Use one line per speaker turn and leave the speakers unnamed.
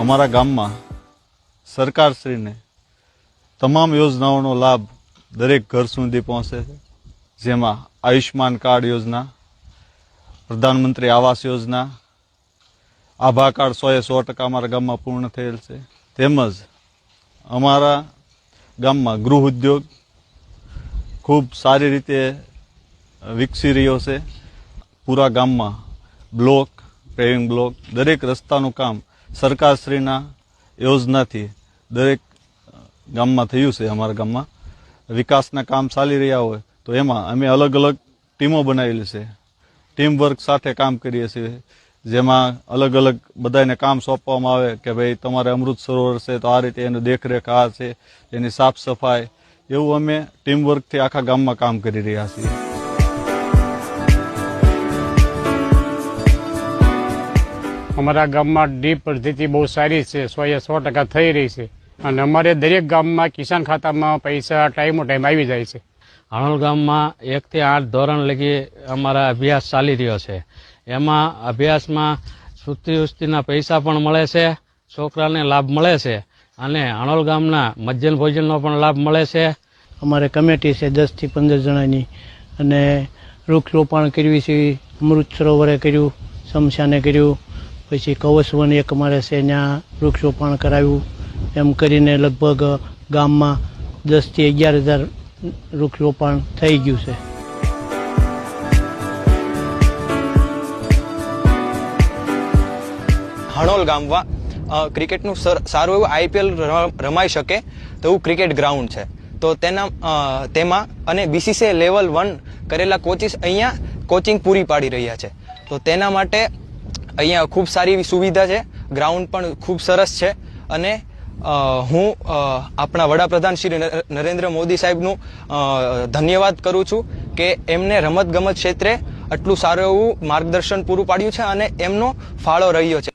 અમારા ગામમાં સરકારશ્રીને તમામ યોજનાઓનો લાભ દરેક ઘર સુધી પહોંચે છે. જેમાં આયુષ્માન કાર્ડ યોજના, પ્રધાનમંત્રી આવાસ યોજના, આભા કાર્ડ સો એ સો ટકા અમારા ગામમાં પૂર્ણ થયેલ છે. તેમજ અમારા ગામમાં ગૃહ ઉદ્યોગ ખૂબ સારી રીતે વિકસી રહ્યો છે. પૂરા ગામમાં બ્લોક પેવિંગ બ્લોક દરેક રસ્તાનું કામ સરકારશ્રીના યોજનાથી દરેક ગામમાં થયું છે, અમારા ગામમાં. વિકાસના કામ ચાલી રહ્યા હોય તો એમાં અમે અલગ અલગ ટીમો બનાવેલી છે. ટીમ વર્ક સાથે કામ કરીએ છીએ, જેમાં અલગ અલગ બધાને કામ સોંપવામાં આવે કે ભાઈ તમારે અમૃત સરોવર છે તો આ રીતે એની દેખરેખ આ છે, એની સાફ સફાઈ. એવું અમે ટીમ વર્કથી આખા ગામમાં કામ કરી રહ્યા છીએ.
અમારા ગામમાં ડીપ પદ્ધતિ બહુ સારી છે સો એ સો ટકા થઈ રહી છે. અને અમારે દરેક ગામમાં કિસાન ખાતામાં પૈસા ટાઈમો ટાઈમ આવી જાય છે.
હાણોલ ગામમાં એકથી આઠ ધોરણ લગી અમારા અભ્યાસ ચાલી રહ્યો છે. એમાં અભ્યાસમાં સુસ્તી ઉસ્તીના પૈસા પણ મળે છે છોકરાને લાભ મળે છે અને આણોલ ગામના મધ્યાહન ભોજનનો પણ લાભ મળે છે.
અમારે કમિટી છે દસથી પંદર જણાની અને વૃક્ષરોપણ કર્યું છે અમૃત સરોવરે કર્યું શમશાને કર્યું પછી કવસવન એક અમારે છે ત્યાં વૃક્ષરોપણ કરાવ્યું. એમ કરીને લગભગ ગામમાં દસથી અગિયાર હજાર વૃક્ષરોપણ થઈ ગયું છે.
હણોલ ગામમાં ક્રિકેટનું સર- એવું આઈપીએલ રમાઈ શકે તેવું ક્રિકેટ ગ્રાઉન્ડ છે. તો તેના તેમાં અને બીસીસીઆઈ લેવલ વન કરેલા કોચિસ અહીંયા કોચિંગ પૂરી પાડી રહ્યા છે. તો તેના માટે અહીંયા ખૂબ સારી એવી સુવિધા છે. ગ્રાઉન્ડ પણ ખૂબ સરસ છે. અને હું આપણા વડાપ્રધાન શ્રી નરેન્દ્ર મોદી સાહેબનું ધન્યવાદ કરું છું કે એમને રમતગમત ક્ષેત્રે આટલું સારું એવું માર્ગદર્શન પૂરું પાડ્યું છે અને એમનો ફાળો રહ્યો છે.